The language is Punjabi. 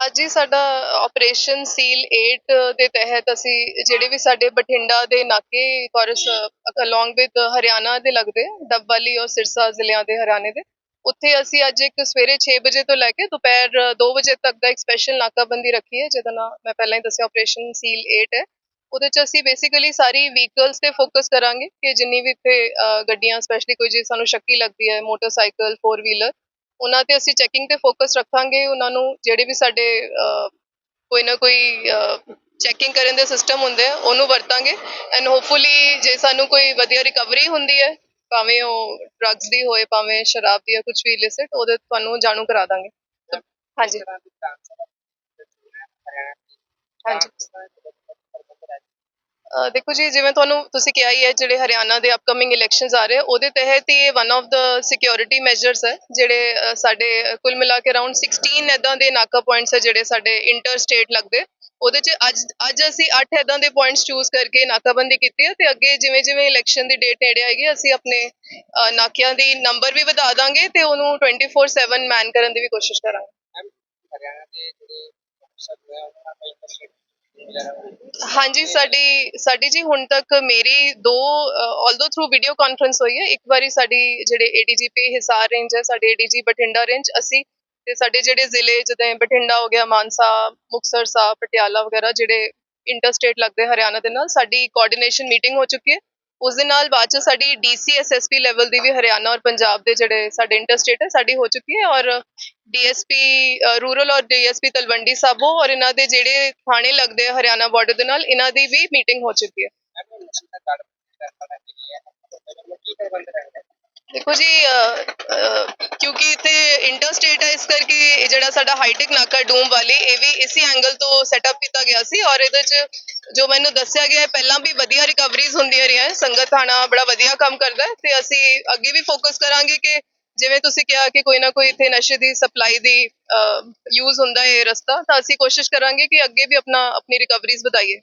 ਅੱਜ ਹੀ ਸਾਡਾ ਆਪਰੇਸ਼ਨ ਸੀਲ 8 ਦੇ ਤਹਿਤ ਅਸੀਂ ਜਿਹੜੇ ਵੀ ਸਾਡੇ ਬਠਿੰਡਾ ਦੇ ਨਾਕੇ ਕੋਰਸ ਅਲੋਂਗ ਵਿਦ ਹਰਿਆਣਾ ਦੇ ਲੱਗਦੇ ਆ, ਡੱਬਵਾਲੀ ਔਰ ਸਿਰਸਾ ਜ਼ਿਲ੍ਹਿਆਂ ਦੇ ਹਰਿਆਣੇ ਦੇ ਉੱਥੇ ਅਸੀਂ ਅੱਜ ਇੱਕ ਸਵੇਰੇ 6 ਵਜੇ ਤੋਂ ਲੈ ਕੇ ਦੁਪਹਿਰ 2 ਵਜੇ ਤੱਕ ਦਾ ਇੱਕ ਸਪੈਸ਼ਲ ਨਾਕਾਬੰਦੀ ਰੱਖੀ ਹੈ ਜਿਹਦਾ ਨਾਮ ਮੈਂ ਪਹਿਲਾਂ ਹੀ ਦੱਸਿਆ ਆਪਰੇਸ਼ਨ ਸੀਲ 8 ਹੈ। ਉਹਦੇ ਚ ਅਸੀਂ ਬੇਸਿਕਲੀ ਸਾਰੀ ਵਹੀਕਲਸ ਤੇ ਫੋਕਸ ਕਰਾਂਗੇ ਕਿ ਜਿੰਨੀ ਵੀ ਇੱਥੇ ਗੱਡੀਆਂ ਸਪੈਸ਼ਲੀ ਕੋਈ ਜੇ ਸਾਨੂੰ ਸ਼ੱਕੀ ਲੱਗਦੀ ਹੈ ਮੋਟਰਸਾਈਕਲ 4 ਵੀਲਰ ਉਹਨਾਂ ਤੇ ਅਸੀਂ ਚੈਕਿੰਗ ਤੇ ਫੋਕਸ ਰੱਖਾਂਗੇ ਉਹਨਾਂ ਨੂੰ ਜਿਹੜੇ ਵੀ ਸਾਡੇ ਅਹ, ਕੋਈ ਨਾ ਕੋਈ ਚੈਕਿੰਗ ਕਰਨ ਦੇ ਸਿਸਟਮ ਹੁੰਦੇ ਆ ਉਹਨੂੰ ਵਰਤਾਂਗੇ ਐਂਡ ਹੋਪਫੁਲੀ ਜੇ ਸਾਨੂੰ ਕੋਈ ਵਧੀਆ ਰਿਕਵਰੀ ਹੁੰਦੀ ਹੈ ਭਾਵੇਂ ਉਹ ਡਰੱਗਸ ਦੀ ਹੋਏ ਭਾਵੇਂ ਸ਼ਰਾਬ ਦੀ ਜਾਂ ਕੁਝ ਵੀ ਇਲਿਸਿਟ ਉਹਦੇ ਤੁਹਾਨੂੰ ਜਾਣੂ ਕਰਾ ਦਾਂਗੇ। ਹਾਂਜੀ ਅਹ ਦੇਖੋ ਜੀ ਜਿਵੇਂ ਤੁਹਾਨੂੰ ਤੁਸੀਂ ਕਿਹਾ ਹੀ ਹੈ ਜਿਹੜੇ ਹਰਿਆਣਾ ਦੇ ਅਪਕਮਿੰਗ ਇਲੈਕਸ਼ਨਸ ਆ ਰਹੇ ਉਹਦੇ ਤਹਿਤ ਹੀ ਇਹ ਵਨ ਆਫ ਦਾ ਸਿਕਿਉਰਿਟੀ ਮੈਜਰਸ ਹੈ ਜਿਹੜੇ ਅਹ, ਸਾਡੇ ਅਹ, ਕੁੱਲ ਮਿਲਾ ਕੇ ਅਰਾਊਂਡ 16 ਇਦਾਂ ਦੇ ਨਾਕਾ ਪੁਆਇੰਟਸ ਹੈ ਜਿਹੜੇ ਸਾਡੇ ਇੰਟਰ ਸਟੇਟ ਲੱਗਦੇ। ਉਹਦੇ ਚ ਅੱਜ ਅੱਜ ਅਸੀਂ 8 ਇਦਾਂ ਦੇ ਪੁਆਇੰਟਸ ਚੂਜ਼ ਕਰਕੇ ਨਾਕਾਬੰਦੀ ਕੀਤੀ ਹੈ ਤੇ ਅੱਗੇ ਜਿਵੇਂ ਜਿਵੇਂ ਇਲੈਕਸ਼ਨ ਦੀ ਡੇਟ ਨੇੜੇ ਆਏਗੀ ਅਸੀਂ ਆਪਣੇ ਅਹ, ਨਾਕਿਆਂ ਦੀ ਨੰਬਰ ਵੀ ਵਧਾ ਦਾਂਗੇ ਤੇ ਉਹਨੂੰ 24/7 ਮੈਨ ਕਰਨ ਦੀ ਵੀ ਕੋਸ਼ਿਸ਼ ਕਰਾਂਗੇ। ਹਰਿਆਣਾ ਦੇ ਜਿਹੜੇ ਅਫਸਰ ਹੋਏ ਉਹਨਾਂ ਨਾਲ ਕੋਈ ਹਾਂਜੀ, ਸਾਡੀ ਸਾਡੀ ਜੀ ਹੁਣ ਤੱਕ ਮੇਰੀ ਦੋ ਆਲਦੋ ਥਰੂ ਵੀਡੀਓ ਕਾਨਫਰੰਸ ਹੋਈ ਹੈ, ਇੱਕ ਵਾਰੀ ਸਾਡੀ ਜਿਹੜੇ ਏਡੀਜੀਪੀ ਹਿਸਾਰ ਰੇਂਜ ਹੈ, ਸਾਡੇ ਏਡੀਜੀ ਬਠਿੰਡਾ ਰੇਂਜ ਅਸੀਂ ਤੇ ਸਾਡੇ ਜਿਹੜੇ ਜ਼ਿਲ੍ਹੇ ਜਿਵੇਂ ਬਠਿੰਡਾ ਹੋ ਗਿਆ, ਮਾਨਸਾ, ਮੁਕਤਸਰ ਸਾਹਿਬ, ਪਟਿਆਲਾ ਵਗੈਰਾ, ਜਿਹੜੇ ਇੰਟਰ ਸਟੇਟ ਲੱਗਦੇ ਹਰਿਆਣਾ ਦੇ ਨਾਲ, ਸਾਡੀ ਕੋਆਰਡੀਨੇਸ਼ਨ ਮੀਟਿੰਗ ਹੋ ਚੁੱਕੀ ਹੈ। ਉਸ ਦੇ ਨਾਲ ਬਾਅਦ ਚ ਸਾਡੀ ਡੀਸੀ ਐਸਐਸਪੀ ਲੈਵਲ ਦੀ ਵੀ ਹਰਿਆਣਾ ਔਰ ਪੰਜਾਬ ਦੇ ਜਿਹੜੇ ਸਾਡੇ ਇੰਟਰ ਹੈ, ਸਾਡੀ ਹੋ ਚੁੱਕੀ ਹੈ ਔਰ ਡੀਐਸਪੀ ਰੂਰਲ ਔਰ ਡੀਐਸਪੀ ਤਲਵੰਡੀ ਸਾਬੋ ਔਰ ਇਹਨਾਂ ਦੇ ਜਿਹੜੇ ਥਾਣੇ ਲੱਗਦੇ ਆ ਹਰਿਆਣਾ ਬਾਰਡਰ ਦੇ ਨਾਲ, ਇਹਨਾਂ ਦੀ ਵੀ ਮੀਟਿੰਗ ਹੋ ਚੁੱਕੀ ਹੈ। ਦੇਖੋ ਜੀ ਕਿਉਂਕਿ ਇੱਥੇ ਇੰਟਰ ਸਟੇਟ ਹੈ ਇਸ ਕਰਕੇ ਇਹ ਜਿਹੜਾ ਸਾਡਾ ਹਾਈਟੈਕ ਨਾਕਾ ਡੂਮ ਵਾਲੀ, ਇਹ ਵੀ ਇਸੇ ਐਂਗਲ ਤੋਂ ਸੈਟਅਪ ਕੀਤਾ ਗਿਆ ਸੀ ਔਰ ਇਹਦੇ ਚ ਜੋ ਮੈਨੂੰ ਦੱਸਿਆ ਗਿਆ ਹੈ ਪਹਿਲਾਂ ਵੀ ਵਧੀਆ ਰਿਕਵਰੀਜ਼ ਹੁੰਦੀਆਂ ਰਹੀਆਂ, ਸੰਗਤ ਥਾਣਾ ਬੜਾ ਵਧੀਆ ਕੰਮ ਕਰਦਾ ਹੈ ਤੇ ਅਸੀਂ ਅੱਗੇ ਵੀ ਫੋਕਸ ਕਰਾਂਗੇ ਕਿ ਜਿਵੇਂ ਤੁਸੀਂ ਕਿਹਾ ਕਿ ਕੋਈ ਨਾ ਕੋਈ ਇੱਥੇ ਨਸ਼ੇ ਦੀ ਸਪਲਾਈ ਦੀ ਯੂਜ਼ ਹੁੰਦਾ ਹੈ ਇਹ ਰਸਤਾ, ਤਾਂ ਅਸੀਂ ਕੋਸ਼ਿਸ਼ ਕਰਾਂਗੇ ਕਿ ਅੱਗੇ ਵੀ ਆਪਣਾ, ਆਪਣੀ ਰਿਕਵਰੀਜ਼ ਵਧਾਈਏ।